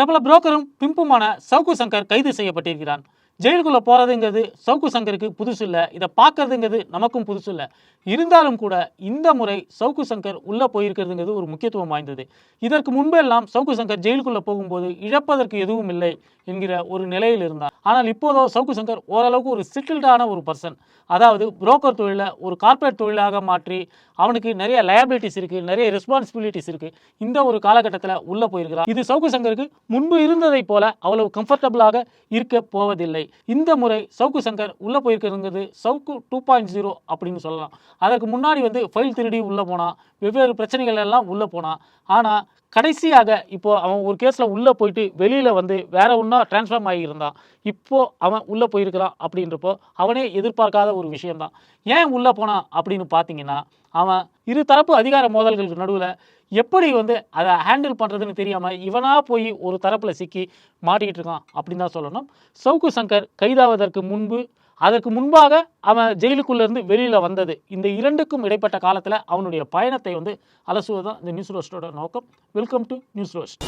பிரபல புரோக்கரும் பிம்புமான சவுகு சங்கர் கைது செய்யப்பட்டிருக்கிறான். ஜெயிலுக்குள்ளே போகிறதுங்கிறது சவுக்கு சங்கருக்கு புதுசு இல்லை. இதை பார்க்கறதுங்கிறது நமக்கும் புதுசு இல்லை. இருந்தாலும் கூட இந்த முறை சவுக்கு சங்கர் உள்ளே போயிருக்கிறதுங்கிறது ஒரு முக்கியத்துவம் வாய்ந்தது. இதற்கு முன்பெல்லாம் சவுக்கு சங்கர் ஜெயிலுக்குள்ளே போகும்போது இழப்பதற்கு எதுவும் இல்லை என்கிற ஒரு நிலையில் இருந்தார். ஆனால் இப்போதோ சவுக்கு சங்கர் ஓரளவுக்கு ஒரு சிட்டில்டான ஒரு பர்சன் அதாவது புரோக்கர் தொழிலை ஒரு கார்ப்பரேட் தொழிலாக மாற்றி அவனுக்கு நிறைய லயபிலிட்டிஸ் இருக்குது நிறைய ரெஸ்பான்சிபிலிட்டிஸ் இருக்குது இந்த ஒரு காலகட்டத்தில் உள்ளே போயிருக்கிறான் இது சவுக்கு சங்கருக்கு முன்பு இருந்ததைப் போல அவ்வளவு கம்ஃபர்டபுளாக இருக்க போவதில்லை. இந்த முறை சவுக்கு சங்கர் உள்ளே போயிருக்கிறது சவுக்கு டூ பாயிண்ட் ஜீரோ அப்படின்னு சொல்லலாம். அதற்கு முன்னாடி வந்து ஃபைல் திருடி உள்ளே போனான் வெவ்வேறு பிரச்சனைகள் எல்லாம் உள்ளே போனான் ஆனால் கடைசியாக இப்போ அவன் ஒரு கேஸில் உள்ளே போயிட்டு வெளியில் வந்து வேற ஒன்றா ட்ரான்ஸ்ஃபார்ம் ஆகியிருந்தான் இப்போது அவன் உள்ளே போயிருக்கிறான் அப்படின்றப்போ அவனே எதிர்பார்க்காத ஒரு விஷயம்தான். ஏன் உள்ளே போனான் அப்படின்னு பார்த்தீங்கன்னா அவன் இரு தரப்பு அதிகார மோதல்களுக்கு நடுவில் எப்படி வந்து அதை ஹேண்டில் பண்ணுறதுன்னு தெரியாமல் இவனாக போய் ஒரு தரப்பில் சிக்கி மாட்டிக்கிட்டு இருக்கான் அப்படின்னு தான் சொல்லணும். சவுக்கு சங்கர் கைதாவதற்கு முன்பு அதற்கு முன்பாக அவன் ஜெயிலுக்குள்ளேருந்து வெளியில் வந்தது. இந்த இரண்டுக்கும் இடைப்பட்ட காலத்தில் அவனுடைய பயணத்தை வந்து அலசுவது தான் இந்த நியூஸ் ரோஸ்டோட நோக்கம். வெல்கம் டு நியூஸ் ரோஸ்ட்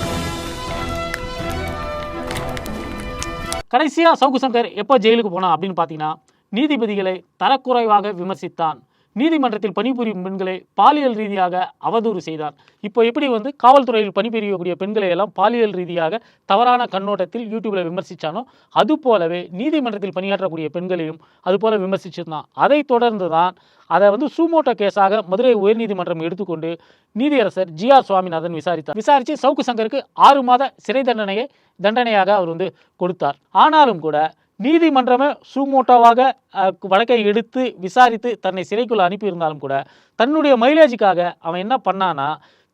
கடைசியாக சவுக்கு சங்கர் எப்போ ஜெயிலுக்கு போனான் அப்படின்னு பார்த்தீங்கன்னா நீதிபதிகளை தரக்குறைவாக விமர்சித்தான். நீதிமன்றத்தில் பணிபுரியும் பெண்களை பாலியல் ரீதியாக அவதூறு செய்தார். இப்போ எப்படி வந்து காவல்துறையில் பணிபுரியக்கூடிய பெண்களை எல்லாம் பாலியல் ரீதியாக தவறான கண்ணோட்டத்தில் யூடியூப்ல விமர்சிச்சானோ அது போலவே நீதிமன்றத்தில் பணியாற்றக்கூடிய பெண்களையும் அது போல விமர்சிச்சிருந்தான். அதை தொடர்ந்து தான் அதை வந்து சூமோட்டோ கேஸாக மதுரை உயர்நீதிமன்றம் எடுத்துக்கொண்டு நீதியரசர் ஜி ஆர் சுவாமிநாதன் விசாரித்தார். விசாரித்து சவுக்கு சங்கருக்கு ஆறு மாத சிறை தண்டனையை தண்டனையாக அவர் வந்து கொடுத்தார். ஆனாலும் கூட நீதிமன்றமே சூமோட்டோவாக வழக்கை எடுத்து விசாரித்து தன்னை சிறைக்குள்ள அனுப்பியிருந்தாலும் கூட தன்னுடைய மைலேஜுக்காக அவன் என்ன பண்ணானா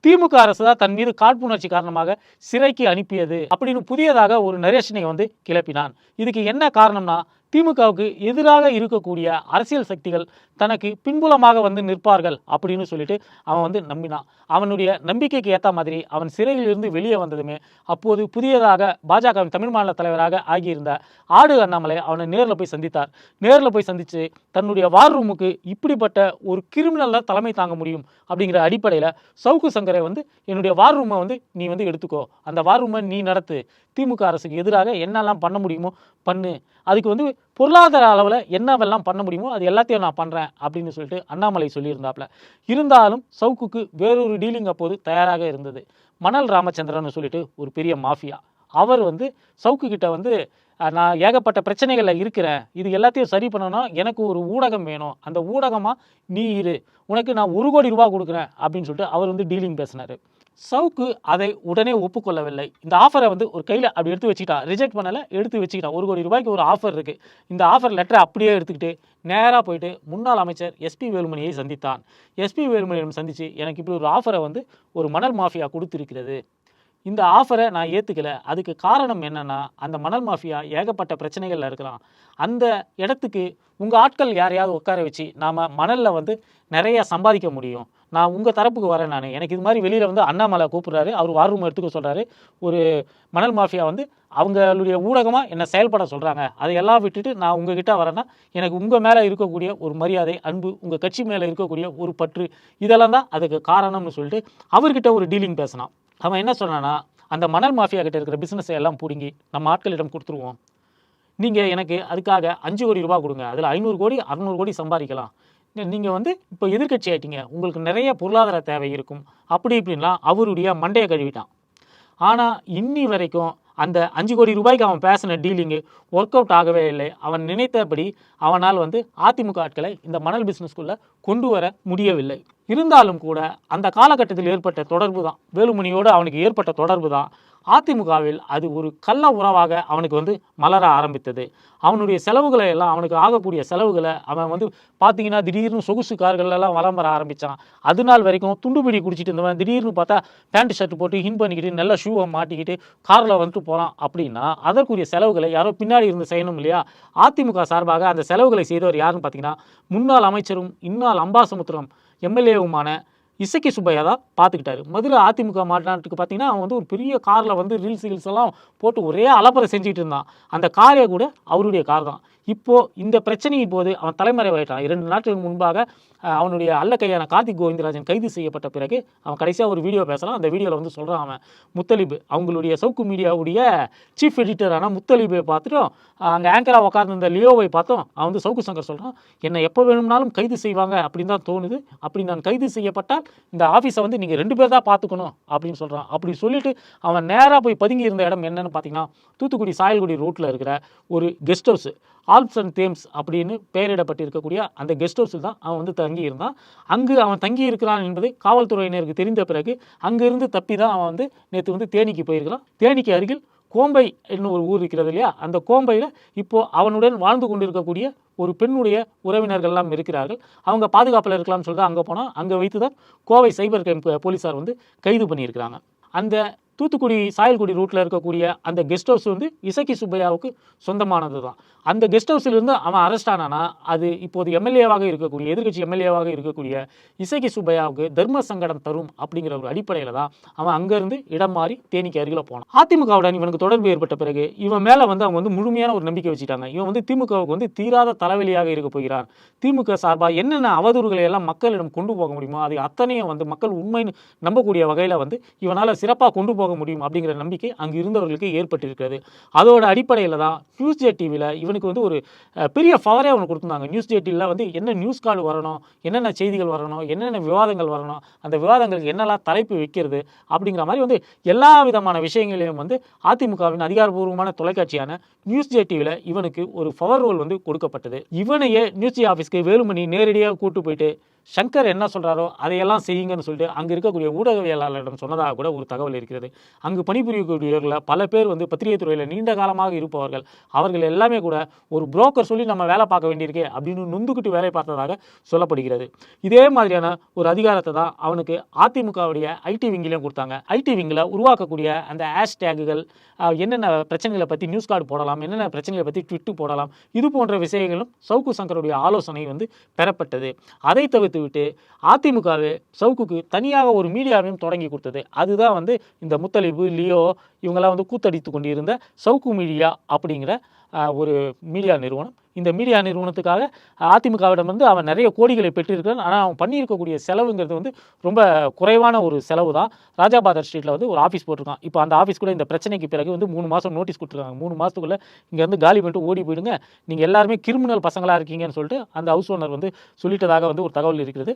திமுக அரசு தான் தன் மீது காழ்ப்புணர்ச்சி காரணமாக சிறைக்கு அனுப்பியது அப்படின்னு புதியதாக ஒரு நரேஷனை வந்து கிளப்பினான். இதுக்கு என்ன காரணம்னா திமுகவுக்கு எதிராக இருக்கக்கூடிய அரசியல் சக்திகள் தனக்கு பின்புலமாக வந்து நிற்பார்கள் அப்படின்னு சொல்லிட்டு அவன் வந்து நம்பினான். அவனுடைய நம்பிக்கைக்கு ஏற்ற மாதிரி அவன் சிறையில் இருந்து வெளியே வந்ததுமே அப்போது புதியதாக பாஜகவின் தமிழ் மாநில தலைவராக ஆகியிருந்த ஆடு அண்ணாமலை அவனை நேரில் போய் சந்தித்தார். நேரில் போய் சந்தித்து தன்னுடைய வார் ரூமுக்கு இப்படிப்பட்ட ஒரு கிரிமினலில் தலைமை தாங்க முடியும் அப்படிங்கிற அடிப்படையில் சவுக்கு சங்கரை வந்து என்னுடைய வார் ரூமை வந்து நீ வந்து எடுத்துக்கோ. அந்த வார் ரூமை நீ நடத்து. திமுக அரசுக்கு எதிராக என்னெல்லாம் பண்ண முடியுமோ பண்ணு. அதுக்கு வந்து பொருளாதார அளவில் என்னவெல்லாம் பண்ண முடியுமோ அது எல்லாத்தையும் நான் பண்ணுறேன் அப்படின்னு சொல்லிட்டு அண்ணாமலை சொல்லியிருந்தாப்புல. இருந்தாலும் சவுக்குக்கு வேறொரு டீலிங் அப்போது தயாராக இருந்தது. மணல் ராமச்சந்திரன் சொல்லிட்டு ஒரு பெரிய மாஃபியா. அவர் வந்து சவுக்கு கிட்ட வந்து நான் ஏகப்பட்ட பிரச்சனைகளில் இருக்கிறேன். இது எல்லாத்தையும் சரி பண்ணணும்னா எனக்கு ஒரு ஊடகம் வேணும். அந்த ஊடகமாக நீ இரு. உனக்கு நான் ஒரு கோடி ரூபா கொடுக்குறேன். அப்படின்னு சொல்லிட்டு அவர் வந்து டீலிங் பேசினார். சவுக்கு அதை உடனே ஒப்புக்கொள்ளவில்லை. இந்த ஆஃபரை வந்து ஒரு கையில் அப்படி எடுத்து வச்சுக்கிட்டான் ரிஜெக்ட் பண்ணலை எடுத்து வச்சுக்கிட்டான் ஒரு கோடி ரூபாய்க்கு ஒரு ஆஃபர் இருக்குது இந்த ஆஃபர் லெட்டரை அப்படியே எடுத்துக்கிட்டு நேராக போயிட்டு முன்னாள் அமைச்சர் எஸ்பி வேலுமணியை சந்தித்தான். எஸ்பி வேலுமணியிடம் சந்தித்து எனக்கு இப்படி ஒரு ஆஃபரை வந்து ஒரு மணல் மாஃபியா கொடுத்துருக்கிறது. இந்த ஆஃபரை நான் ஏற்றுக்கல அதுக்கு காரணம் என்னென்னா அந்த மணல் மாஃபியா ஏகப்பட்ட பிரச்சனைகளில் இருக்கிறான் அந்த இடத்துக்கு உங்கள் ஆட்கள் யாரையாவது உட்கார வச்சு நாம் மணலில் வந்து நிறையா சம்பாதிக்க முடியும். நான் உங்கள் தரப்புக்கு வரேன் நான். எனக்கு இது மாதிரி வெளியில் வந்து அண்ணாமலை கூப்பிட்றாரு. அவர் வார் ரூம் எடுத்துக்க சொல்கிறாரு ஒரு மணல் மாஃபியா வந்து அவங்களுடைய ஊடகமாக என்னை செயல்பட சொல்கிறாங்க அதையெல்லாம் விட்டுட்டு நான் உங்ககிட்ட வரேன்னா எனக்கு உங்கள் மேலே இருக்கக்கூடிய ஒரு மரியாதை அன்பு உங்கள் கட்சி மேலே இருக்கக்கூடிய ஒரு பற்று இதெல்லாம் தான் அதுக்கு காரணம்னு சொல்லிட்டு அவர்கிட்ட ஒரு டீலிங் பேசினான். அவன் என்ன சொன்னான்னா அந்த மணல் மாஃபியா கிட்ட இருக்கிற பிஸ்னஸை எல்லாம் பிடுங்கி நம்ம ஆட்களிடம் கொடுத்துருவோம். நீங்கள் எனக்கு அதுக்காக அஞ்சு கோடி ரூபா கொடுங்க. அதில் ஐநூறு கோடி அறநூறு கோடி சம்பாதிக்கலாம். நீங்கள் வந்து இப்போ எதிர்க்கட்சி ஆகிட்டீங்க உங்களுக்கு நிறைய பொருளாதார தேவை இருக்கும். அப்படி இப்படின்லாம் அவருடைய மண்டையை கழுவிட்டான். ஆனால் இன்னி வரைக்கும் அந்த அஞ்சு கோடி ரூபாய்க்கு அவன் பேசின டீலிங்கு ஒர்க் அவுட் ஆகவே இல்லை. அவன் நினைத்தபடி அவனால் வந்து அதிமுக ஆட்களை இந்த மணல் பிஸ்னஸ்க்குள்ளே கொண்டு வர முடியவில்லை. இருந்தாலும் கூட அந்த காலகட்டத்தில் ஏற்பட்ட தொடர்பு தான் வேலுமணியோடு அவனுக்கு ஏற்பட்ட தொடர்பு தான் அதிமுகவில் அது ஒரு கள்ள உறவாக அவனுக்கு வந்து மலர ஆரம்பித்தது. அவனுடைய செலவுகளை எல்லாம் அவனுக்கு ஆகக்கூடிய செலவுகளை அவன் வந்து பார்த்தீங்கன்னா திடீர்னு சொகுசு கார்கள் எல்லாம் வலம் வர ஆரம்பித்தான் அது நாள் வரைக்கும் துண்டுபிடி குடிச்சிட்டு இருந்தவன் திடீர்னு பார்த்தா பேண்ட் ஷர்ட் போட்டு ஹின் பண்ணிக்கிட்டு நல்ல ஷூவை மாட்டிக்கிட்டு காரில் வந்துட்டு போகிறான் அப்படின்னா அதற்குரிய செலவுகளை யாரோ பின்னாடி இருந்து செய்யணும் இல்லையா? அதிமுக சார்பாக அந்த செலவுகளை செய்தவர் யாருன்னு பார்த்தீங்கன்னா முன்னாள் அமைச்சரும் இன்னால் அம்பாசமுத்திரம் எம்எல்ஏவுமான இசக்கி சுப்பையா தான் பார்த்துக்கிட்டாரு மதுரை அதிமுக மாநாட்டுக்கு பார்த்தீங்கன்னா அவன் வந்து ஒரு பெரிய காரில் வந்து ரீல்ஸ் ரீல்ஸ் எல்லாம் போட்டு ஒரே அலப்பறை செஞ்சுட்டு இருந்தான். அந்த காரே கூட அவருடைய கார் தான். இப்போது இந்த பிரச்சனையின் போது அவன் தலைமறைவாயிட்டான். இரண்டு நாட்களுக்கு முன்பாக அவனுடைய அல்ல கையான கார்த்திக் கோவிந்தராஜன் கைது செய்யப்பட்ட பிறகு அவன் கடைசியாக ஒரு வீடியோ பேசலாம். அந்த வீடியோவில் வந்து சொல்கிறான் அவன் முத்தலிபு அவங்களுடைய சவுக்கு மீடியாவுடைய சீஃப் எடிட்டரான முத்தலிபை பார்த்துட்டோம் அங்கே ஆங்கராக உட்கார்ந்துருந்த லியோவை பார்த்தோம் அவன் வந்து சவுக்கு சங்கர் சொல்கிறான் என்னை எப்போ வேணும்னாலும் கைது செய்வாங்க அப்படின்னு தான் தோணுது. அப்படி நான் கைது செய்யப்பட்டால் இந்த ஆஃபீஸை வந்து நீங்கள் ரெண்டு பேர் தான் பார்த்துக்கணும் அப்படின்னு சொல்கிறான் அப்படி சொல்லிட்டு அவன் நேராக போய் பதுங்கி இருந்த இடம் என்னென்னு பார்த்தீங்கன்னா தூத்துக்குடி சாயல்குடி ரோட்டில் இருக்கிற ஒரு guest house Alps and Thames அப்படின்னு பெயரிடப்பட்டிருக்கக்கூடிய அந்த கெஸ்ட் ஹவுஸில் தான் அவன் வந்து தங்கி இருந்தான் அங்கு அவன் தங்கி இருக்கிறான் என்பது காவல்துறையினருக்கு தெரிந்த பிறகு அங்கிருந்து தப்பி தான் அவன் வந்து நேற்று வந்து தேனிக்கு போயிருக்கிறான். தேனிக்கு அருகில் கோம்பை என்னும் ஒரு ஊர் இருக்கிறது இல்லையா? அந்த கோம்பையில் இப்போது அவனுடன் வாழ்ந்து கொண்டிருக்கக்கூடிய ஒரு பெண்ணுடைய உறவினர்கள்லாம் இருக்கிறார்கள். அவங்க பாதுகாப்பில் இருக்கலாம்னு சொல்லிட்டு அங்கே போனால் அங்கே வைத்து தான் கோவை சைபர் கிரைம் போலீஸார் வந்து கைது பண்ணியிருக்கிறாங்க. அந்த தூத்துக்குடி சாயல்குடி ரூட்டில் இருக்கக்கூடிய அந்த கெஸ்ட் ஹவுஸ் வந்து இசக்கி சுப்பையாவுக்கு சொந்தமானது தான் அந்த கெஸ்ட் ஹவுஸிலிருந்து அவன் அரெஸ்ட் ஆனானா அது இப்போது எம்எல்ஏவாக இருக்கக்கூடிய எதிர்க்கட்சி எம்எல்ஏவாக இருக்கக்கூடிய இசக்கி சுப்பையாவுக்கு தர்ம சங்கடம் தரும் அப்படிங்கிற ஒரு அடிப்படையில் தான் அவன் அங்கேருந்து இடம் மாறி தேனிக்கு அருகில் போனான். அதிமுகவுடன் இவனுக்கு தொடர்பு ஏற்பட்ட பிறகு இவன் மேலே வந்து அவங்க வந்து முழுமையான ஒரு நம்பிக்கை வச்சுட்டாங்க. இவன் வந்து திமுகவுக்கு வந்து தீராத தலைவலியாக இருக்க போகிறான். திமுக சார்பாக என்னென்ன அவதூறுகளை எல்லாம் மக்களிடம் கொண்டு போக முடியுமோ அதை அத்தனையும் வந்து மக்கள் உண்மைன்னு நம்பக்கூடிய வகையில் வந்து இவனால் சிறப்பாக கொண்டு போக முடியும் அப்படிங்கிற நம்பிக்கை அங்கு இருந்தவர்களுக்கு ஏற்பட்டிருக்கிறது. அதோட அடிப்படையில் தான் நியூஸ் ஜே டிவியில் இவனுக்கு வந்து ஒரு பெரிய பவரே அவனுக்கு கொடுத்துருந்தாங்க. நியூஸ் ஜே டிவியில் வந்து என்ன நியூஸ் கார்டு வரணும் என்னென்ன செய்திகள் வரணும் என்னென்ன விவாதங்கள் வரணும் அந்த விவாதங்களுக்கு என்னெல்லாம் தலைப்பு வைக்கிறது அப்படிங்கிற மாதிரி வந்து எல்லா விதமான விஷயங்களையும் வந்து அதிமுகவின் அதிகாரப்பூர்வமான தொலைக்காட்சியான நியூஸ் ஜே டிவியில் இவனுக்கு ஒரு பவர் ரோல் வந்து கொடுக்கப்பட்டது. இவனையே நியூஸ் ஜே ஆஃபீஸ்க்கு வேலுமணி நேரடியாக கூட்டு போயிட்டு சங்கர் என்ன சொல்கிறாரோ அதையெல்லாம் செய்யுங்கன்னு சொல்லிட்டு அங்கே இருக்கக்கூடிய ஊடகவியலாளரிடம் சொன்னதாக கூட ஒரு தகவல் இருக்கிறது. அங்கு பணிபுரியக்கூடியவர்களில் பல பேர் வந்து பத்திரிகை துறையில் நீண்ட காலமாக இருப்பவர்கள். அவர்கள் எல்லாமே கூட ஒரு புரோக்கர் சொல்லி நம்ம வேலை பார்க்க வேண்டியிருக்கே அப்படின்னு நொந்துக்கிட்டு வேலை பார்த்ததாக சொல்லப்படுகிறது. இதே மாதிரியான ஒரு அதிகாரத்தை தான் அவனுக்கு அதிமுகவுடைய ஐடி விங்கிலையும் கொடுத்தாங்க. ஐடி விங்கில் உருவாக்கக்கூடிய அந்த ஹேஷ்டேகுகள் என்னென்ன பிரச்சனைகளை பற்றி நியூஸ் கார்டு போடலாம் என்னென்ன பிரச்சனைகளை பற்றி ட்விட்டு போடலாம் இது போன்ற விஷயங்களும் சவுக்கு சங்கருடைய ஆலோசனை வந்து பெறப்பட்டது. அதை தவிர்த்து விட்டு அதிமுகவே சவுக்குக்கு தனியாக ஒரு மீடியாவையும் தொடங்கி கொடுத்தது. அதுதான் வந்து இந்த முத்தலிபு லியோ இவங்கெல்லாம் வந்து கூத்தடித்து கொண்டிருந்த சவுக்கு மீடியா அப்படிங்கிற ஒரு மீடியா நிறுவனம். இந்த மீடியா நிறுவனத்துக்காக அதிமுகவிடம் வந்து அவன் நிறைய கோடிகளை பெற்றிருக்கிறான். ஆனால் அவன் பண்ணியிருக்கக்கூடிய செலவுங்கிறது வந்து ரொம்ப குறைவான ஒரு செலவு தான். ராஜாபாதர் ஸ்ட்ரீட்டில் வந்து ஒரு ஆஃபீஸ் போட்டிருக்கான். இப்போ அந்த ஆஃபீஸ் கூட இந்த பிரச்சனைக்கு பிறகு வந்து மூணு மாதம் நோட்டீஸ் கொடுத்துருக்காங்க. மூணு மாதத்துக்குள்ளே இங்கேருந்து காலி பண்ணிட்டு ஓடி போயிடுங்க. நீங்கள் எல்லாருமே கிரிமினல் பசங்களாக இருக்கீங்கன்னு சொல்லிட்டு அந்த ஹவுஸ் ஓனர் வந்து சொல்லிட்டதாக வந்து ஒரு தகவல் இருக்கிறது.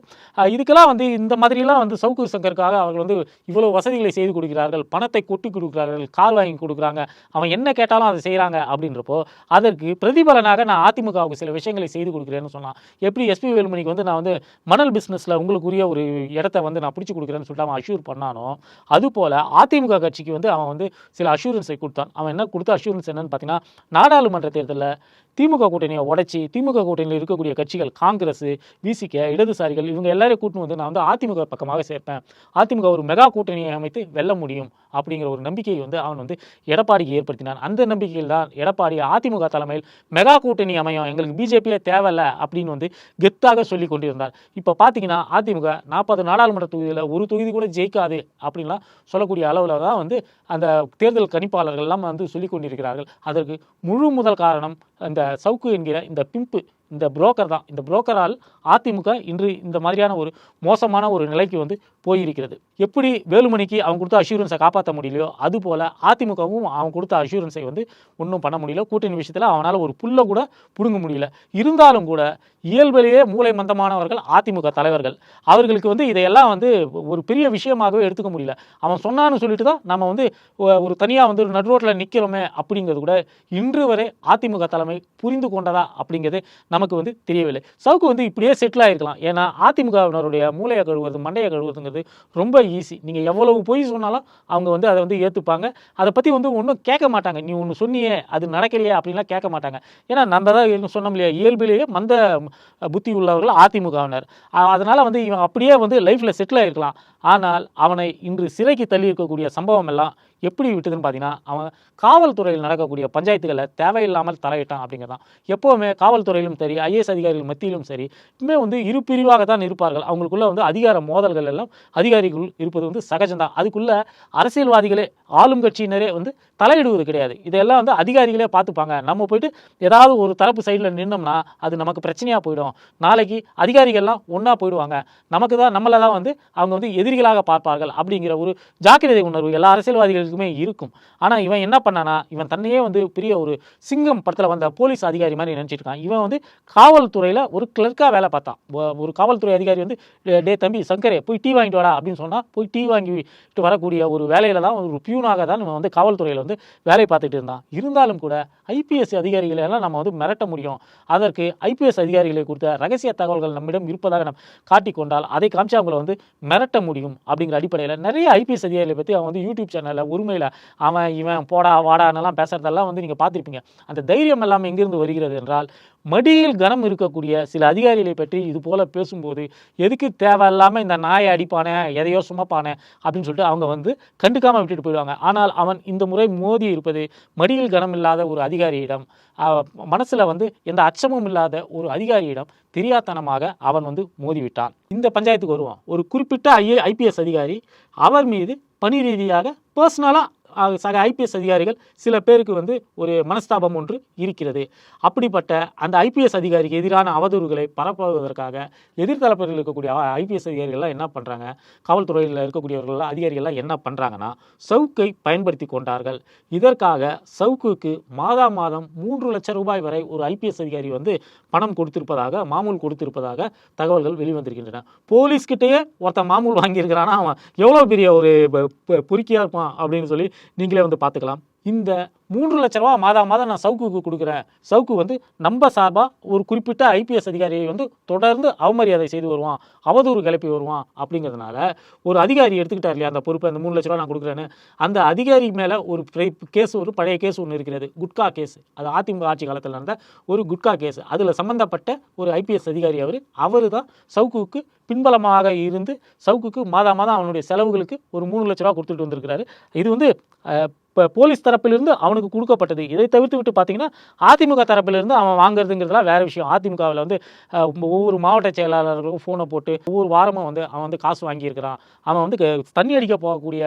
இதுக்கெல்லாம் வந்து இந்த மாதிரிலாம் வந்து சவுக்கு சங்கருக்காக அவர்கள் வந்து இவ்வளோ வசதிகளை செய்து கொடுக்கிறார்கள். பணத்தை கொட்டி கொடுக்கிறார்கள். கார் வாங்கி கொடுக்குறாங்க. அவன் என்ன கேட்டாலும் அதை செய்கிறாங்க அப்படின்றப்போ அதற்கு பிரதிபலனாக நான் அதிமுகவுக்கு சில விஷயங்களை செய்து கொடுக்குறேன்னு சொன்னான் எப்படி எஸ்பி வேலுமணிக்கு வந்து நான் வந்து மணல் பிஸ்னஸில் உங்களுக்குரிய ஒரு இடத்த வந்து நான் பிடிச்சி கொடுக்குறேன்னு சொல்லிட்டு அவன் அஷ்யூர் பண்ணானோ அதுபோல் அதிமுக கட்சிக்கு வந்து அவன் வந்து சில அஷூரன்ஸை கொடுத்தான். அவன் என்ன கொடுத்த அஷூரன்ஸ் என்னன்னு பார்த்தீங்கன்னா நாடாளுமன்ற தேர்தலில் திமுக கூட்டணியை உடைச்சி திமுக கூட்டணியில் இருக்கக்கூடிய கட்சிகள் காங்கிரஸ் விசிக இடதுசாரிகள் இவங்க எல்லாரையும் கூட்டின்னு வந்து நான் வந்து அதிமுக பக்கமாக சேர்ப்பேன். அதிமுக ஒரு மெகா கூட்டணியை அமைத்து வெல்ல முடியும் அப்படிங்கிற ஒரு நம்பிக்கையை வந்து அவன் வந்து எடப்பாடிக்கு ஏற்படுத்தினான். அந்த நம்பிக்கையில் தான் எடப்பாடி அதிமுக தலைமையில் மெகா கூட்டணி அமையும். எங்களுக்கு பிஜேபியே தேவையில்ல அப்படின்னு வந்து கெத்தாக சொல்லி கொண்டிருந்தார். இப்போ பார்த்தீங்கன்னா அதிமுக நாற்பது நாடாளுமன்ற தொகுதியில் ஒரு தொகுதி கூட ஜெயிக்காது அப்படின்லாம் சொல்லக்கூடிய அளவில் தான் வந்து அந்த தேர்தல் கணிப்பாளர்கள்லாம் வந்து சொல்லி கொண்டிருக்கிறார்கள். அதற்கு முழு முதல் காரணம் அந்த சவுக்கு என்கிற இந்த பிம்பு இந்த புரோக்கர் தான். இந்த புரோக்கரால் அதிமுக இன்று இந்த மாதிரியான ஒரு மோசமான ஒரு நிலைக்கு வந்து போயிருக்கிறது. எப்படி வேலுமணிக்கு அவன் கொடுத்த அஷூரன்ஸை காப்பாற்ற முடியலையோ அதுபோல் அதிமுகவும் அவன் கொடுத்த அஷூரன்ஸை வந்து ஒன்றும் பண்ண முடியல. கூட்டணி விஷயத்தில் அவனால் ஒரு புல்ல கூட பிடுங்க முடியல. இருந்தாலும் கூட இயல்பிலேயே மூளை மந்தமானவர்கள் அதிமுக தலைவர்கள். அவர்களுக்கு வந்து இதையெல்லாம் வந்து ஒரு பெரிய விஷயமாகவே எடுத்துக்க முடியல. அவன் சொன்னான்னு சொல்லிட்டு தான் நம்ம வந்து ஒரு தனியாக வந்து ஒரு நடுரோட்டில் நிற்கிறோமே அப்படிங்கிறது கூட இன்று வரை அதிமுக தலைமை புரிந்து கொண்டதா அப்படிங்கிறது நமக்கு வந்து தெரியவில்லை. சவுக்கு வந்து இப்படியே செட்டில் ஆயிருக்கலாம். ஏன்னா அதிமுகவினருடைய மூளையை கழுவுறது மண்டையை கழுவுறதுங்கிறது ரொம்ப ஈஸி நீங்கள் எவ்வளவு பொய் சொன்னாலும் அவங்க வந்து அதை வந்து ஏற்றுப்பாங்க அதை பற்றி வந்து ஒன்றும் கேட்க மாட்டாங்க. நீ ஒன்று சொன்னியே அது நடக்கலையே அப்படின்லாம் கேட்க மாட்டாங்க. ஏன்னா நம்ம தான் ஏற்கனவே சொன்னோம் இல்லையா? இயல்பிலேயே மந்த புத்தி உள்ளவர்கள் அதிமுகவினர். அதனால் வந்து இவன் அப்படியே வந்து லைஃப்பில் செட்டில் ஆயிருக்கலாம். ஆனால் அவனை இன்று சிறைக்கு தள்ளி இருக்கக்கூடிய சம்பவம் எல்லாம் எப்படி விட்டதுன்னு பார்த்தீங்கன்னா அவன் காவல்துறையில் நடக்கக்கூடிய பஞ்சாயத்துகளை தேவையில்லாமல் தலையிட்டான் அப்படிங்கிறதான். எப்போவுமே காவல்துறையிலும் சரி ஐஏஎஸ் அதிகாரிகள் மத்தியிலும் சரி இப்பவுமே வந்து இரு பிரிவாக தான் இருப்பார்கள். அவங்களுக்குள்ள வந்து அதிகார மோதல்கள் எல்லாம் அதிகாரிகள் இருப்பது வந்து சகஜம்தான். அதுக்குள்ள அரசியல்வாதிகளே ஆளும் கட்சியினரே வந்து தலையிடுவது கிடையாது. இதெல்லாம் வந்து அதிகாரிகளே பார்த்துப்பாங்க. நம்ம போயிட்டு ஏதாவது ஒரு தரப்பு சைடில் நின்னோம்னா அது நமக்கு பிரச்சனையாக போயிடும். நாளைக்கு அதிகாரிகள்லாம் ஒன்றா போயிடுவாங்க. நமக்கு தான் நம்மளை தான் வந்து அவங்க வந்து எதிரிகளாக பார்ப்பார்கள் அப்படிங்கிற ஒரு ஜாக்கிரதை உணர்வு எல்லா அரசியல்வாதிகளுக்குமே இருக்கும். ஆனால் இவன் என்ன பண்ணானா இவன் தன்னையே வந்து பெரிய ஒரு சிங்கம் படத்தில் வந்த போலீஸ் அதிகாரி மாதிரி நினச்சிட்டு இருக்கான். இவன் வந்து காவல்துறையில் ஒரு கிளர்க்காக வேலை பார்த்தான். ஒரு காவல்துறை அதிகாரி வந்து "டே- தம்பி சங்கரே போய் டீ வாங்கிட்டு வாடா அப்படின்னு சொன்னால் போய் டீ வாங்கிட்டு வரக்கூடிய ஒரு வேலையில தான் ஒரு பியூனாக தான் இவன் வந்து காவல்துறையில் வந்து வேலை பார்த்துட்டு இருந்தான். இருந்தாலும் கூட ஐபிஎஸ் அதிகாரிகளை எல்லாம் நம்ம வந்து மிரட்ட முடியும். அதற்கு ஐபிஎஸ் அதிகாரிகளை கொடுத்த ரகசிய தகவல்கள் நம்மிடம் இருப்பதாக நம்ம காட்டிக்கொண்டால் அதை காமிச்சு அவங்கள வந்து மிரட்ட முடியும் அப்படிங்கிற அடிப்படையில் நிறைய ஐபிஎஸ் அதிகாரிகளை பற்றி அவன் வந்து யூடியூப் சேனலில் ஒரு உரிமையில் அவன் இவன் போடா வாடான்னெல்லாம் பேசுறதெல்லாம் வந்து நீங்கள் பார்த்துருப்பீங்க. அந்த தைரியம் எல்லாமே எங்கிருந்து வருகிறது என்றால் மடியில் கனம் இருக்கக்கூடிய சில அதிகாரிகளை பற்றி இது போல பேசும்போது எதுக்கு தேவையில்லாமல் இந்த நாயை அடிப்பானே எதையோ சுமப்பானே? அப்படின்னு சொல்லிட்டு அவங்க வந்து கண்டுக்காமல் விட்டுட்டு போயிடுவாங்க. ஆனால் அவன் இந்த முறை மோதி இருப்பது மடியில் கனம் இல்லாத ஒரு அதிகாரியிடம் மனசில் வந்து எந்த அச்சமும் இல்லாத ஒரு அதிகாரியிடம் தெரியாத்தனமாக அவன் வந்து மோதிவிட்டான். இந்த பஞ்சாயத்துக்கு வருவான். ஒரு குறிப்பிட்ட ஐஏ ஐபிஎஸ் அதிகாரி அவர் மீது பணி ரீதியாக பர்சனலாக சக ஐபிஎஸ் அதிகாரிகள் சில பேருக்கு வந்து ஒரு மனஸ்தாபம் ஒன்று இருக்கிறது. அப்படிப்பட்ட அந்த ஐபிஎஸ் அதிகாரிக்கு எதிரான அவதூறுகளை பரப்புவதற்காக எதிர்த்தரப்பில் இருக்கக்கூடிய ஐபிஎஸ் அதிகாரிகள்லாம் என்ன பண்ணுறாங்க காவல்துறையில் இருக்கக்கூடியவர்கள்லாம் அதிகாரிகள்லாம் என்ன பண்ணுறாங்கன்னா சவுக்கை பயன்படுத்தி கொண்டார்கள். இதற்காக சவுக்குக்கு மாதா மாதம் மூன்று லட்சம் ரூபாய் வரை ஒரு ஐபிஎஸ் அதிகாரி வந்து பணம் கொடுத்திருப்பதாக மாமூல் கொடுத்திருப்பதாக தகவல்கள் வெளிவந்திருக்கின்றன. போலீஸ்கிட்டயே ஒருத்தன் மாமூல் வாங்கியிருக்கிறான்னா அவன் எவ்வளோ பெரிய ஒரு ப- பொறுக்கியா இருப்பான் அப்படின்னு சொல்லி நீங்களே வந்து பார்த்துக்கலாம். இந்த மூன்று லட்ச ரூபா மாதா மாதம் நான் சவுக்குக்கு கொடுக்குறேன். சவுக்கு வந்து நம்ம சார்பாக ஒரு குறிப்பிட்ட ஐபிஎஸ் அதிகாரியை வந்து தொடர்ந்து அவமரியாதை செய்து வருவான். அவதூறு கிளப்பி வருவான் அப்படிங்கிறதுனால ஒரு அதிகாரி எடுத்துக்கிட்டார் இல்லையா அந்த பொறுப்பை அந்த மூணு லட்ச ரூபா நான் கொடுக்குறேன்னு. அந்த அதிகாரி மேலே ஒரு கேஸ் ஒரு பழைய கேஸ் ஒன்று இருக்கிறது. குட்கா கேஸ். அது அதிமுக ஆட்சி காலத்தில் நடந்த ஒரு குட்கா கேஸ். அதில் சம்பந்தப்பட்ட ஒரு ஐபிஎஸ் அதிகாரி அவர் அவர் தான் சவுக்குக்கு பின்பலமாக இருந்து சவுக்குக்கு மாதா மாதம் அவனுடைய செலவுகளுக்கு ஒரு மூணு லட்ச ரூபா கொடுத்துட்டு வந்திருக்கிறாரு. இது வந்து இப்போ போலீஸ் தரப்பிலிருந்து அவனுக்கு கொடுக்கப்பட்டது. இதை தவிர்த்து விட்டு பார்த்தீங்கன்னா அதிமுக தரப்பிலிருந்து அவன் வாங்குறதுங்கிறதுலாம் வேறு விஷயம். அதிமுகவில் வந்து ஒவ்வொரு மாவட்ட செயலாளர்களுக்கும் ஃபோனை போட்டு ஒவ்வொரு வாரமும் வந்து அவன் வந்து காசு வாங்கியிருக்கிறான். அவன் வந்து க- தண்ணி அடிக்க போகக்கூடிய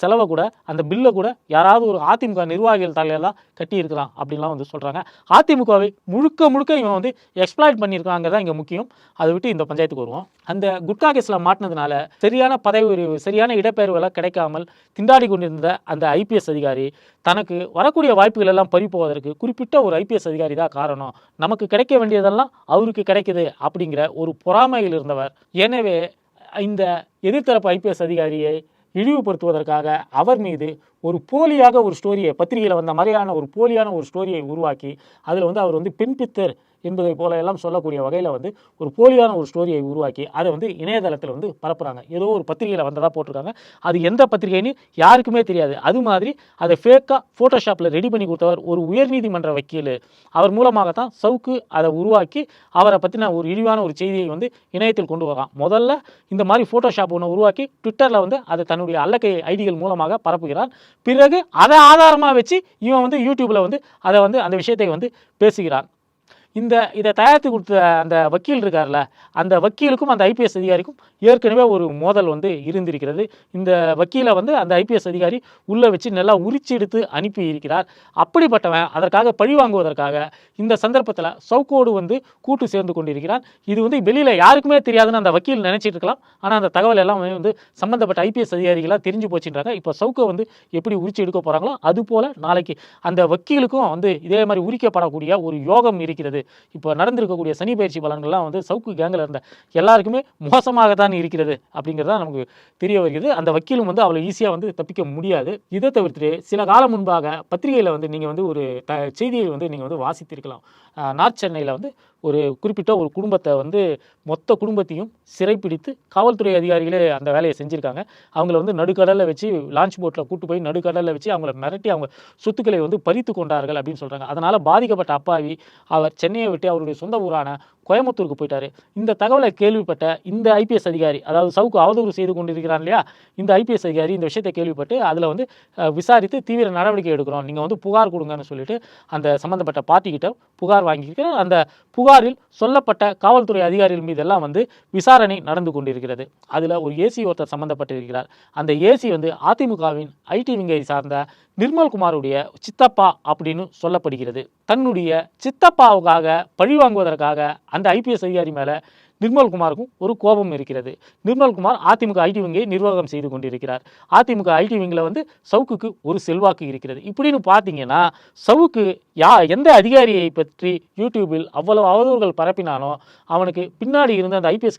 செலவை கூட அந்த பில்லை கூட யாராவது ஒரு அதிமுக நிர்வாகிகள் தலையெல்லாம் கட்டியிருக்கிறான் அப்படின்லாம் வந்து சொல்கிறாங்க அதிமுகவை முழுக்க முழுக்க இவன் வந்து எக்ஸ்ப்ளாயின் பண்ணியிருக்காங்க தான் இங்கே முக்கியம். அதை விட்டு இந்த பஞ்சாயத்துக்கு வருவோம். அந்த குட்கா கேஸில் மாட்டினதுனால சரியான பதவி உயர்வு சரியான இடப்பெயர்வுகளை கிடைக்காமல் திண்டாடி கொண்டிருந்த அந்த ஐபிஎஸ் அதிகாரி. தனக்கு வரக்கூடிய வாய்ப்புகள் எல்லாம் பறிப்போவதற்கு குறிப்பிட்ட ஒரு ஐபிஎஸ் அதிகாரி தான் காரணம். நமக்கு கிடைக்க வேண்டியதெல்லாம் அவருக்கு கிடைக்குது அப்படிங்கிற ஒரு பொறாமையில் இருந்தவர். எனவே இந்த எதிர்த்தரப்பு ஐபிஎஸ் அதிகாரியை இழிவுபடுத்துவதற்காக அவர் மீது ஒரு போலியாக ஒரு ஸ்டோரியை பத்திரிகையில் வந்த மாதிரியான ஒரு போலியான ஒரு ஸ்டோரியை உருவாக்கி அதில் வந்து அவர் வந்து பெண் பித்தர் என்பதை போல எல்லாம் சொல்லக்கூடிய வகையில் வந்து ஒரு போலியான ஒரு ஸ்டோரியை உருவாக்கி அதை வந்து இணையதளத்தில் வந்து பரப்புகிறாங்க ஏதோ ஒரு பத்திரிகையில் வந்ததாக போட்டிருக்காங்க. அது எந்த பத்திரிகைன்னு யாருக்குமே தெரியாது. அது மாதிரி அதை ஃபேக்காக ஃபோட்டோஷாப்பில் ரெடி பண்ணி கொடுத்தவர் ஒரு உயர்நீதிமன்ற வக்கீல். அவர் மூலமாக தான் சவுக்கு அதை உருவாக்கி அவரை பற்றின ஒரு இழிவான ஒரு செய்தியை வந்து இணையத்தில் கொண்டு வரலாம் முதல்ல இந்த மாதிரி ஃபோட்டோஷாப் ஒன்று உருவாக்கி ட்விட்டரில் வந்து அதை தன்னுடைய அல்லக்கை ஐடிகள் மூலமாக பரப்புகிறான். பிறகு அதை ஆதாரமாக வச்சு இவன் வந்து யூடியூப்பில் வந்து அதை வந்து அந்த விஷயத்தை வந்து பேசுகிறான். இந்த இதை தயாரித்து கொடுத்த அந்த வக்கீல் இருக்கார்ல அந்த வக்கீலுக்கும் அந்த ஐபிஎஸ் அதிகாரிக்கும் ஏற்கனவே ஒரு மோதல் வந்து இருந்திருக்கிறது. இந்த வக்கீலை வந்து அந்த ஐபிஎஸ் அதிகாரி உள்ளே வச்சு நல்லா உரிச்சு எடுத்து அனுப்பி இருக்கிறார். அப்படிப்பட்டவன் அதற்காக பழி வாங்குவதற்காக இந்த சந்தர்ப்பத்தில் சவுக்கோடு வந்து கூட்டு சேர்ந்து கொண்டிருக்கிறான். இது வந்து வெளியில் யாருக்குமே தெரியாதுன்னு அந்த வக்கீல் நினைச்சிட்டு இருக்கலாம். ஆனால் அந்த தகவல் எல்லாம் வந்து சம்மந்தப்பட்ட ஐபிஎஸ் அதிகாரிகளாக தெரிஞ்சு போச்சுன்றாங்க. இப்போ சவுக்கை வந்து எப்படி உரிச்சு எடுக்க போகிறாங்களோ அது போல் நாளைக்கு அந்த வக்கீலுக்கும் வந்து இதே மாதிரி உரிக்கப்படக்கூடிய ஒரு யோகம் இருக்கிறது. இப்போ நடந்திருக்கக்கூடிய சனி பயிற்சி பலன்கள்லாம் வந்து சவுக்கு கேங்கில் இருந்த எல்லாருக்குமே மோசமாக தான் இருக்கிறது அப்படிங்கிறதா நமக்கு தெரிய வருகிறது. அந்த வக்கீலும் வந்து அவ்வளோ ஈஸியாக வந்து தப்பிக்க முடியாது. இதை தவிர்த்துட்டு சில காலம் முன்பாக பத்திரிகையில் வந்து நீங்கள் வந்து ஒரு த செய்தியை வந்து நீங்கள் வந்து வாசித்திருக்கலாம். நார்த் சென்னையில் வந்து ஒரு குறிப்பிட்ட ஒரு குடும்பத்தை வந்து மொத்த குடும்பத்தையும் சிறைப்பிடித்து காவல்துறை அதிகாரிகளே அந்த வேலையை செஞ்சுருக்காங்க. அவங்கள வந்து நடுக்கடலில் வச்சு லான்ச் போட்டில் கூட்டு போய் நடுக்கடலில் வச்சு அவங்கள மிரட்டி அவங்க சொத்துக்களை வந்து பறித்து கொண்டார்கள் அப்படின்னு சொல்கிறாங்க அதனால் பாதிக்கப்பட்ட அப்பாவி அவர் சென்னையை விட்டு அவருடைய சொந்த ஊரான கோயம்புத்தூருக்கு போயிட்டாரு. இந்த தகவலை கேள்விப்பட்ட இந்த ஐபிஎஸ் அதிகாரி அதாவது சவுக்கு அவதூறு செய்து கொண்டிருக்கிறான் இல்லையா? இந்த ஐபிஎஸ் அதிகாரி இந்த விஷயத்தை கேள்விப்பட்டு அதில் வந்து விசாரித்து தீவிர நடவடிக்கை எடுக்கிறோம். நீங்கள் வந்து புகார் கொடுங்கன்னு சொல்லிட்டு அந்த சம்மந்தப்பட்ட பார்ட்டிக்கிட்ட புகார் வாங்கியிருக்கிறார். அந்த புகாரில் சொல்லப்பட்ட காவல்துறை அதிகாரிகள் மீதெல்லாம் வந்து விசாரணை நடந்து கொண்டிருக்கிறது. அதில் ஒரு ஏசி ஒருத்தர் சம்மந்தப்பட்டிருக்கிறார் அந்த ஏசி வந்து அதிமுகவின் ஐடி விங்கை சார்ந்த நிர்மல்குமாருடைய சித்தப்பா அப்படின்னு சொல்லப்படுகிறது. தன்னுடைய சித்தப்பாவுக்காக பழி வாங்குவதற்காக அந்த ஐபிஎஸ் அதிகாரி மேலே நிர்மல்குமாருக்கும் ஒரு கோபம் இருக்கிறது. நிர்மல்குமார் அதிமுக ஐடி விங்கை நிர்வாகம் செய்து கொண்டிருக்கிறார். அதிமுக ஐடி விங்கில் வந்து சவுக்குக்கு ஒரு செல்வாக்கு இருக்கிறது. இப்படின்னு பார்த்தீங்கன்னா சவுக்கு யா எந்த அதிகாரியை பற்றி யூடியூபில் அவ்வளவு அவதூறுகள் பரப்பினானோ அவனுக்கு பின்னாடி இருந்த அந்த ஐபிஎஸ்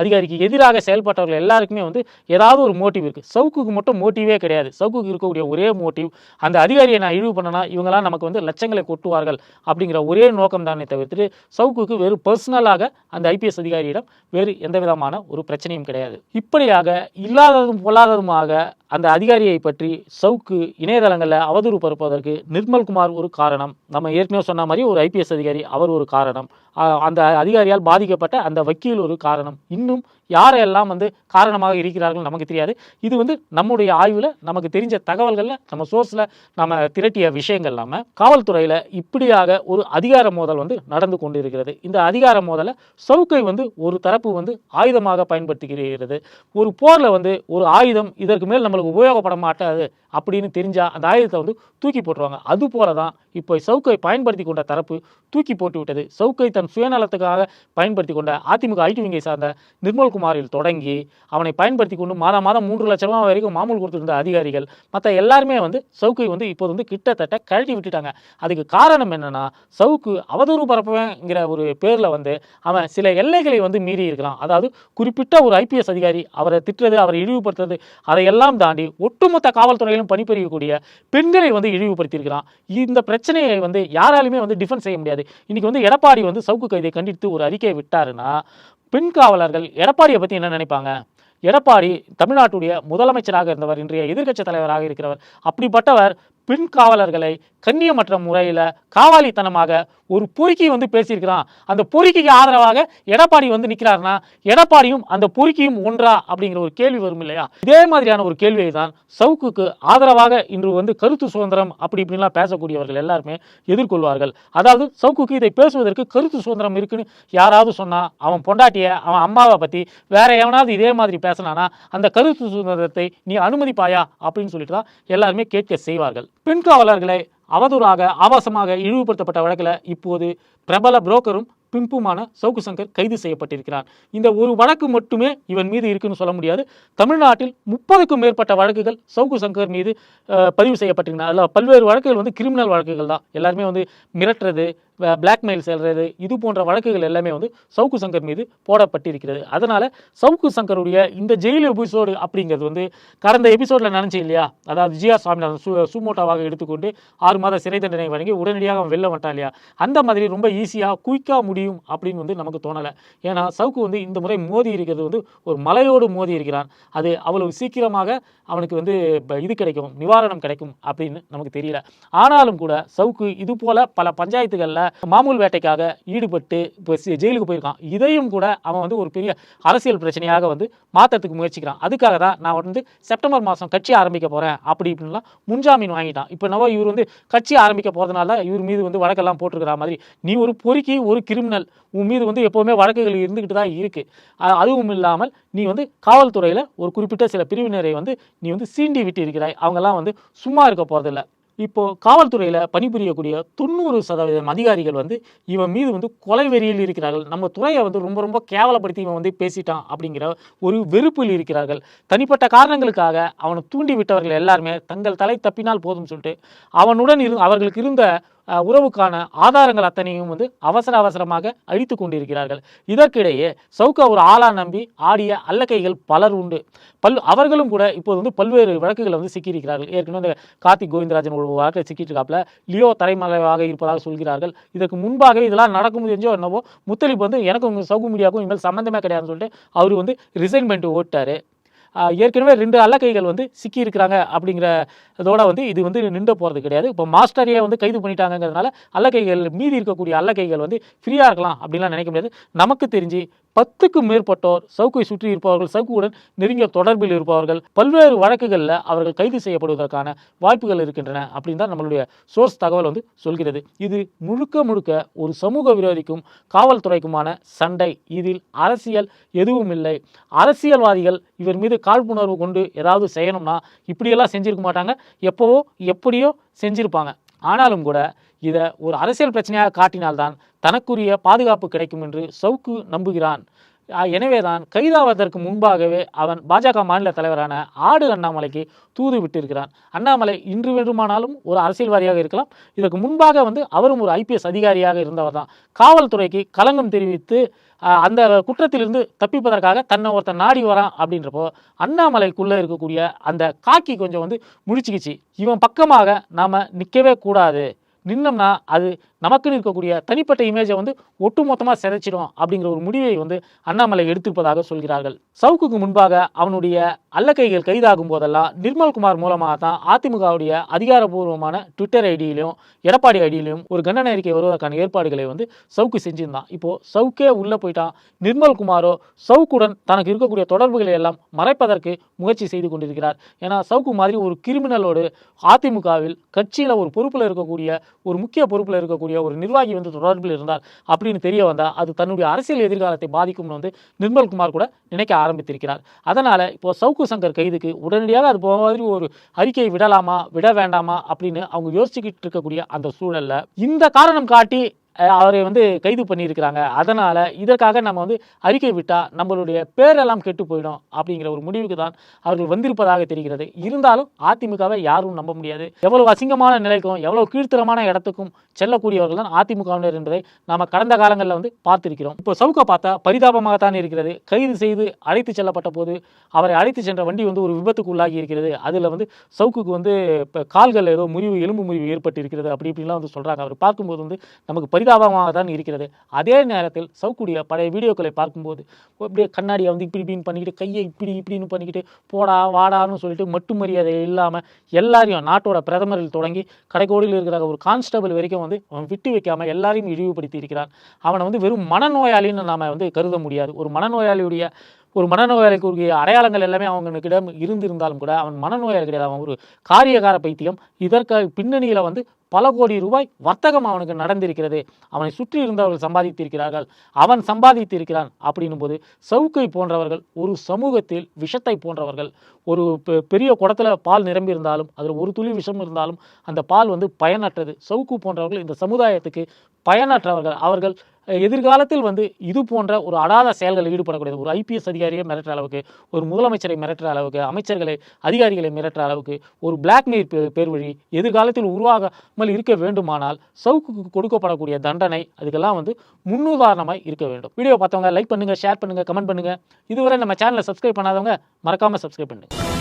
அதிகாரிக்கு எதிராக செயல்பட்டவர்கள் எல்லாருக்குமே வந்து ஏதாவது ஒரு மோட்டிவ் இருக்குது சவுக்குக்கு மட்டும் மோட்டிவே கிடையாது. சவுக்குக்கு இருக்கக்கூடிய ஒரே மோட்டிவ் அந்த அதிகாரியை நான் இழிவு பண்ணனா இவங்களாம் நமக்கு வந்து லட்சங்களை கொட்டுவார்கள் அப்படிங்கிற ஒரே நோக்கம் தானே தவிர்த்துட்டு சவுக்குக்கு வெறும் பர்சனலாக அந்த ஐபிஎஸ் அதிகாரியிடம் வேறு எந்த விதமான ஒரு பிரச்சனையும் கிடையாது. இப்படியாக இல்லாததும் பொல்லாததுமாக அந்த அதிகாரியை பற்றி சவுக்கு இணையதளங்களில் அவதூறு பரப்புவதற்கு நிர்மல்குமார் ஒரு காரணம். நம்ம ஏற்கனவே சொன்ன மாதிரி ஒரு ஐபிஎஸ் அதிகாரி அவர் ஒரு காரணம். அந்த அதிகாரியால் பாதிக்கப்பட்ட அந்த வக்கீல் ஒரு காரணம். இன்னும் யாரெல்லாம் வந்து காரணமாக இருக்கிறார்கள் நமக்கு தெரியாது. இது வந்து நம்முடைய ஆய்வில் நமக்கு தெரிஞ்ச தகவல்களில் நம்ம சோர்ஸில் நம்ம திரட்டிய விஷயங்கள் இல்லாமல் காவல்துறையில் இப்படியாக ஒரு அதிகார மோதல் வந்து நடந்து கொண்டிருக்கிறது. இந்த அதிகார மோதலை சவுக்கை வந்து ஒரு தரப்பு வந்து ஆயுதமாக பயன்படுத்துகிறது. ஒரு போரில் வந்து ஒரு ஆயுதம் இதற்கு மேல் நம்மளுக்கு உபயோகப்பட மாட்டாது அப்படின்னு தெரிஞ்சால் அந்த ஆயுதத்தை வந்து தூக்கி போட்டுருவாங்க. அது போல தான் இப்போ சவுக்கை பயன்படுத்தி கொண்ட தரப்பு தூக்கி போட்டு விட்டது. சவுக்கை தன் சுயநலத்துக்காக பயன்படுத்தி கொண்ட அதிமுக ஐடி விங்கை சார்ந்த நிர்மல்குமாரில் தொடங்கி அவனை பயன்படுத்தி கொண்டு மாதம் மாதம் மூன்று லட்சம் ரூபாய் வரைக்கும் மாமூல் கொடுத்துருந்த அதிகாரிகள் மற்ற எல்லாருமே வந்து சவுக்கை வந்து இப்போது வந்து கிட்டத்தட்ட கழட்டி விட்டுட்டாங்க. அதுக்கு காரணம் என்னென்னா சவுக்கு அவதூறு பரப்புவேங்கிற ஒரு பேரில் வந்து அவன் சில எல்லை எல்லைகளை வந்து மீறி இருக்கலாம். அதாவது குறிப்பிட்ட ஒரு ஐபிஎஸ் அதிகாரி அவரை திட்டுறது அவரை இழிவுபடுத்துறது அதையெல்லாம் தாண்டி ஒட்டுமொத்த காவல்துறையிலும் பணிபுரியக்கூடிய பெண்களை வந்து இழிவுபடுத்தியிருக்கிறான். இந்த பிரச்சனையை வந்து யாராலுமே வந்து டிஃபென்ஸ் செய்ய முடியாது. இன்னைக்கு வந்து எடப்பாடி வந்து சவுக்கு கைதை கண்டித்து ஒரு அறிக்கையை விட்டாருன்னா பெண் காவலர்கள் எடப்பாடியை பற்றி என்ன நினைப்பாங்க? எடப்பாடி தமிழ்நாட்டுடைய முதலமைச்சராக இருந்தவர் இன்றைய எதிர்க்கட்சி தலைவராக இருக்கிறவர் அப்படிப்பட்டவர் பெண் காவலர்களை கண்ணியமற்ற முறையில் காவாலித்தனமாக ஒரு பொறுக்கி வந்து பேசியிருக்கிறான். அந்த பொறுக்கிக்கு ஆதரவாக எடப்பாடி வந்து நிற்கிறாருன்னா எடப்பாடியும் அந்த பொறுக்கியும் ஒன்றா அப்படிங்கிற ஒரு கேள்வி வரும் இல்லையா? இதே மாதிரியான ஒரு கேள்வியை தான் சவுக்குக்கு ஆதரவாக இன்று வந்து கருத்து சுதந்திரம் அப்படி இப்படின்லாம் பேசக்கூடியவர்கள் எல்லாருமே எதிர்கொள்வார்கள். அதாவது சவுக்குக்கு இதை பேசுவதற்கு கருத்து சுதந்திரம் இருக்குன்னு யாராவது சொன்னால் அவன் பொண்டாட்டிய அவன் அம்மாவை பற்றி வேற எவனாவது இதே மாதிரி பேசினானா அந்த கருத்து சுதந்திரத்தை நீ அனுமதிப்பாயா அப்படின்னு சொல்லிட்டு தான் எல்லாருமே கேட்க செய்வார்கள். பெண் காவலர்களை அவதூறாக ஆபாசமாக இழிவுபடுத்தப்பட்ட வழக்கில் இப்போது பிரபல புரோக்கரும் பிம்புமான சவுக்கு சங்கர் கைது செய்யப்பட்டிருக்கிறார். இந்த ஒரு வழக்கு மட்டுமே இவன் மீது இருக்குன்னு சொல்ல முடியாது. தமிழ்நாட்டில் முப்பதுக்கும் மேற்பட்ட வழக்குகள் சவுக்கு சங்கர் மீது பதிவு செய்யப்பட்டிருக்கிறார் அதில் பல்வேறு வழக்குகள் வந்து கிரிமினல் வழக்குகள் தான். எல்லாருமே வந்து மிரட்டுறது பிளாக்மெயில் செல்வது இது போன்ற வழக்குகள் எல்லாமே வந்து சவுக்கு சங்கர் மீது போடப்பட்டிருக்கிறது. அதனால் சவுக்கு சங்கருடைய இந்த ஜெயில் எபிசோடு அப்படிங்கிறது வந்து கடந்த எபிசோடில் நினைச்சு இல்லையா? அதாவது ஜிஆ சுவாமிநாதன் சு சுமோட்டாவாக எடுத்துக்கொண்டு ஆறு மாத சிறை தண்டனை வழங்கி உடனடியாக அவன் வெளில வந்துட்டான் இல்லையா? அந்த மாதிரி ரொம்ப ஈஸியாக குயிக்காக முடியும் அப்படின்னு வந்து நமக்கு தோணலை. ஏன்னா சவுக்கு வந்து இந்த முறை மோதி இருக்கிறது வந்து ஒரு மலையோடு மோதி இருக்கிறான். அது அவ்வளவு சீக்கிரமாக அவனுக்கு வந்து இது கிடைக்கும் நிவாரணம் கிடைக்கும் அப்படின்னு நமக்கு தெரியல. ஆனாலும் கூட சவுக்கு இது போல் பல பஞ்சாயத்துகளில் மாமூல் வேட்டைக்காக ஈடுபட்டு இப்போ ஜெயிலுக்கு போயிருக்கான். இதையும் கூட அவன் வந்து ஒரு பெரிய அரசியல் பிரச்சனையாக வந்து மாற்றத்துக்கு முயற்சிக்கிறான். அதுக்காக தான் நான் வந்து செப்டம்பர் மாதம் கட்சி ஆரம்பிக்க போகிறேன் அப்படி இப்படின்லாம் முன்ஜாமீன் வாங்கிட்டான். இப்போ நவோ இவர் வந்து கட்சி ஆரம்பிக்க போகிறதுனால இவர் மீது வந்து வழக்கெல்லாம் போட்டிருக்கிற மாதிரி. நீ ஒரு பொறுக்கி ஒரு கிரிமினல். உன் மீது வந்து எப்போவுமே வழக்குகள் இருந்துக்கிட்டு தான் இருக்குது அதுவும் இல்லாமல் நீ வந்து காவல்துறையில் ஒரு குறிப்பிட்ட சில பிரிவினரை வந்து நீ வந்து சீண்டி விட்டு இருக்கிறாய் அவங்கெல்லாம் வந்து சும்மா இருக்க போகிறதில்ல இப்போது காவல்துறையில் பணிபுரியக்கூடிய தொண்ணூறு சதவீதம் அதிகாரிகள் வந்து இவன் மீது வந்து கொலை வெறியில் இருக்கிறார்கள். நம்ம துறையை வந்து ரொம்ப ரொம்ப கேவலப்படுத்தி இவன் வந்து பேசிட்டான் அப்படிங்கிற ஒரு வெறுப்பில் இருக்கிறார்கள். தனிப்பட்ட காரணங்களுக்காக அவனை தூண்டி விட்டவர்கள் எல்லாருமே தங்கள் தலை தப்பினால் போதும் சொல்லிட்டு அவனுடன் இரு அவர்களுக்கு இருந்த உறவுக்கான ஆதாரங்கள் அத்தனையும் வந்து அவசர அவசரமாக அழித்து கொண்டிருக்கிறார்கள். இதற்கிடையே சவுக்கா ஒரு ஆளா நம்பி ஆடிய அல்லக்கைகள் பலர் உண்டு. பல் அவர்களும் கூட இப்போது வந்து பல்வேறு வழக்குகளை வந்து சிக்கியிருக்கிறார்கள். ஏற்கனவே இந்த கார்த்திக் கோவிந்தராஜன் ஒரு வழக்கில் சிக்கிட்டு இருக்காப்புல லியோ தலைமறைவாக இருப்பதாக சொல்கிறார்கள். இதற்கு முன்பாக இதெல்லாம் நடக்கும் தெரிஞ்சோ என்னவோ முத்தலிப் வந்து எனக்கும் உங்க சவுக்கு மீடியாவுக்கும் இனிமேல் சம்மந்தமே கிடையாதுன்னு சொல்லிட்டு அவர் வந்து ரிசைன் பண்ணிட்டு ஓட்டாரு. ஏற்கனவே ரெண்டு அல்லக்கைகள் வந்து சிக்கி இருக்கிறாங்க அப்படிங்கிற இதோட வந்து இது வந்து நின்று போகிறது கிடையாது. இப்போ மாஸ்டரையே வந்து கைது பண்ணிட்டாங்கிறதுனால அல்லக்கைகள் மீதி இருக்கக்கூடிய அல்லக்கைகள் வந்து ஃப்ரீயாக இருக்கலாம் அப்படின்லாம் நினைக்க முடியாது. நமக்கு தெரிஞ்சு பத்துக்கும் மேற்பட்டோர் சவுக்கை சுற்றி இருப்பவர்கள் சவுக்குடன் நெருங்கிய தொடர்பில் இருப்பவர்கள் பல்வேறு வழக்குகளில் அவர்கள் கைது செய்யப்படுவதற்கான வாய்ப்புகள் இருக்கின்றன அப்படின்னு தான் நம்மளுடைய சோர்ஸ் தகவல் வந்து சொல்கிறது. இது முழுக்க முழுக்க ஒரு சமூக விரோதிக்கும் காவல்துறைக்குமான சண்டை. இதில் அரசியல் எதுவும் இல்லை. அரசியல்வாதிகள் இவர் மீது காழ்ப்புணர்வு கொண்டு ஏதாவது செய்யணும்னா இப்படியெல்லாம் செஞ்சிருக்க மாட்டாங்க. எப்போவோ எப்படியோ செஞ்சிருப்பாங்க. ஆனாலும் கூட இதை ஒரு அரசியல் பிரச்சனையாக காட்டினால்தான் தனக்குரிய பாதுகாப்பு கிடைக்கும் என்று சவுக்கு நம்புகிறான். எனவேதான் கைதாவதற்கு முன்பாகவே அவன் பாஜக மாநில தலைவரான ஆடு அண்ணாமலைக்கு தூது விட்டிருக்கிறான். அண்ணாமலை இன்று வேண்டுமானாலும் ஒரு அரசியல்வாதியாக இருக்கலாம். இதற்கு முன்பாக வந்து அவரும் ஒரு ஐபிஎஸ் அதிகாரியாக இருந்தவர் தான் காவல்துறைக்கு களங்கம் தெரிவித்து அந்த குற்றத்திலிருந்து தப்பிப்பதற்காக தன்னை ஒருத்தன் நாடி வரான் அப்படின்றப்போ அண்ணாமலைக்குள்ளே இருக்கக்கூடிய அந்த காக்கி கொஞ்சம் வந்து முழிச்சுக்கிச்சு. இவன் பக்கமாக நாம் நிற்கவே கூடாது. நின்னோம்னா அது நமக்குன்னு இருக்கக்கூடிய தனிப்பட்ட இமேஜை வந்து ஒட்டுமொத்தமாக சிதைச்சிடும் அப்படிங்கிற ஒரு முடிவை வந்து அண்ணாமலை எடுத்திருப்பதாக சொல்கிறார்கள். சவுக்குக்கு முன்பாக அவனுடைய அல்லக்கைகள் கைதாகும் போதெல்லாம் நிர்மல்குமார் மூலமாக தான் அதிமுகவுடைய அதிகாரப்பூர்வமான ட்விட்டர் ஐடியிலையும் எடப்பாடி ஐடியிலையும் ஒரு கண்டன அறிக்கை வருவதற்கான ஏற்பாடுகளை வந்து சவுக்கு செஞ்சிருந்தான். இப்போது சவுக்கே உள்ளே போயிட்டான். நிர்மல்குமாரோ சவுக்குடன் தனக்கு இருக்கக்கூடிய தொடர்புகளை எல்லாம் மறைப்பதற்கு முயற்சி செய்து கொண்டிருக்கிறார். ஏன்னா சவுக்கு மாதிரி ஒரு கிரிமினலோடு அதிமுகவில் கட்சியில் ஒரு பொறுப்பில் இருக்கக்கூடிய ஒரு முக்கிய பொறுப்பில் இருக்கக்கூடிய ஒரு நிர்வாகி வந்து தொடர்பில் இருந்தார் அப்படின்னு தெரிய வந்தால் அது தன்னுடைய அரசியல் எதிர்காலத்தை பாதிக்கும்னு வந்து நிர்மல்குமார் கூட நினைக்க ஆரம்பித்திருக்கிறார். அதனால் இப்போ சவுக்கு சங்கர் கைதுக்கு உடனடியாக அது மாதிரி ஒரு அறிக்கை விடலாமா விட வேண்டாமா அப்படின்னு அவங்க யோசிச்சுக்கிட்டு இருக்கக்கூடிய அந்த சூழல்ல இந்த காரணம் காட்டி அவரை வந்து கைது பண்ணியிருக்கிறாங்க. அதனால் இதற்காக நம்ம வந்து அறிக்கை விட்டால் நம்மளுடைய பேரெல்லாம் கெட்டு போயிடும் அப்படிங்கிற ஒரு முடிவுக்கு தான் அவர்கள் வந்திருப்பதாக தெரிகிறது. இருந்தாலும் அதிமுகவை யாரும் நம்ப முடியாது. எவ்வளவு அசிங்கமான நிலைக்கும் எவ்வளவு கீழ்த்தரமான இடத்துக்கும் செல்லக்கூடியவர்கள் தான் அதிமுகவினர் என்பதை நாம் கடந்த காலங்களில் வந்து பார்த்திருக்கிறோம். இப்போ சவுக்கை பார்த்தா பரிதாபமாகத்தான் இருக்கிறது. கைது செய்து அழைத்து செல்லப்பட்ட போது அவரை அழைத்து சென்ற வண்டி வந்து ஒரு விபத்துக்கு உள்ளாகி இருக்கிறது. அதில் வந்து சவுக்குக்கு வந்து இப்போ கால்கள் ஏதோ முறிவு எலும்பு முறிவு ஏற்பட்டு இருக்கிறது அப்படி இப்படிலாம் வந்து சொல்கிறாங்க அவர் பார்க்கும்போது வந்து நமக்கு பரிதாபமாக தான் இருக்கிறது. அதே நேரத்தில் சவுக்குடைய பழைய வீடியோக்களை பார்க்கும்போது அப்படியே கண்ணாடியை வந்து இப்படி இப்படின்னு பண்ணிக்கிட்டு கையை இப்படி இப்படின்னு பண்ணிக்கிட்டு போடா வாடான்னு சொல்லிட்டு மட்டு மரியாதை இல்லாமல் எல்லாரையும் நாட்டோட பிரதமரில் தொடங்கி கடைக்கோடியில் இருக்கிற ஒரு கான்ஸ்டபிள் வரைக்கும் வந்து அவன் விட்டு வைக்காமல் எல்லாரையும் இழிவுபடுத்தி இருக்கிறான். அவனை வந்து வெறும் மனநோயாளின்னு நாம் வந்து கருத முடியாது. ஒரு மனநோயாளியுடைய ஒரு மனநோயாளிக்குரிய அடையாளங்கள் எல்லாமே அவனுக்கிடம் இருந்திருந்தாலும் கூட அவன் மனநோயாளி கிடையாது. அவன் ஒரு காரியகார பைத்தியம். இதற்கு பின்னணியில் வந்து பல கோடி ரூபாய் வர்த்தகம் அவனுக்கு நடந்திருக்கிறது. அவனை சுற்றி இருந்தவர்கள் சம்பாதித்திருக்கிறார்கள். அவன் சம்பாதித்திருக்கிறான் அப்படின்னும் போது சவுக்கை போன்றவர்கள் ஒரு சமூகத்தில் விஷத்தை போன்றவர்கள் ஒரு பெ- பெரிய குடத்தில் பால் நிரம்பி இருந்தாலும் அதில் ஒரு துளி விஷம் இருந்தாலும் அந்த பால் வந்து பயனற்றது. சவுக்கு போன்றவர்கள் இந்த சமுதாயத்துக்கு பயனற்றவர்கள். அவர்கள் எதிர்காலத்தில் வந்து இது போன்ற ஒரு அடாத செயல்களில் ஈடுபடக்கூடியது ஒரு ஐபிஎஸ் அதிகாரியை மிரட்டுற அளவுக்கு ஒரு முதலமைச்சரை மிரட்டுற அளவுக்கு அமைச்சர்களை அதிகாரிகளை மிரட்டுற அளவுக்கு ஒரு பிளாக்மெயில் பேர் வழி எதிர்காலத்தில் உருவாகாமல் இருக்க வேண்டுமானால் சவுக்குக்கு கொடுக்கப்படக்கூடிய தண்டனை அதுக்கெல்லாம் வந்து முன்னுதாரணமாக இருக்க வேண்டும். வீடியோ பார்த்தவங்க லைக் பண்ணுங்கள் ஷேர் பண்ணுங்க கமெண்ட் பண்ணுங்கள் இதுவரை நம்ம சேனலை சப்ஸ்கிரைப் பண்ணாதவங்க மறக்காமல் சப்ஸ்கிரைப் பண்ணுங்கள்